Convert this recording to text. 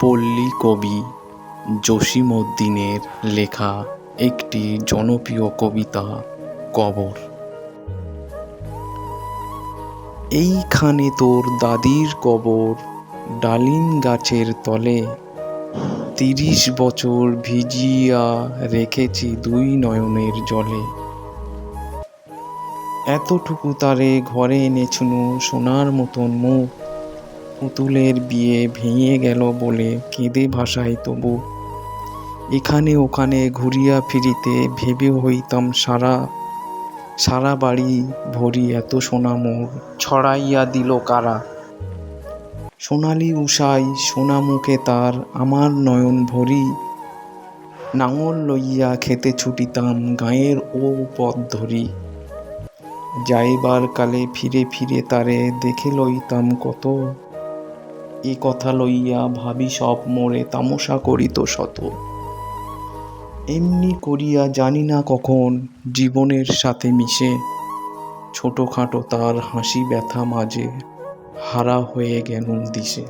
পল্লী কবি জসীমউদ্দীনের লেখা একটি জনপ্রিয় কবিতা কবর। এইখানে তোর দাদির কবর ডালিম গাছের তলে। তিরিশ বছর ভিজিয়া রেখেছি দুই নয়নের জলে। এতটুকু তারে ঘরে এনেছুনু সোনার মতন মুখ। পুতুলের বিয়ে ভেঙে গেল বলে কেঁদে ভাসায় তবু। এখানে ওখানে ঘুরিয়া ফিরিতে ভেবে হইতাম সারা সারা বাড়ি ভরি এত সোনা ছড়াইয়া দিল কারা? সোনালি উষাই সোনা মুখে তার আমার নয়ন ভরি, নাঙল লইয়া খেতে ছুটিতাম গায়ের ও পথ ধরি। যাইবার কালে ফিরে ফিরে তারে দেখে লইতাম কত এ কথা লইয়া ভাবি সব মোরে তামসা করিত শত। এমনি করিয়া জানি না কখন জীবনের সাথে মিশে। ছোটখাটো তার হাসি ব্যথা মাঝে, হারা হয়ে গেল দিশে।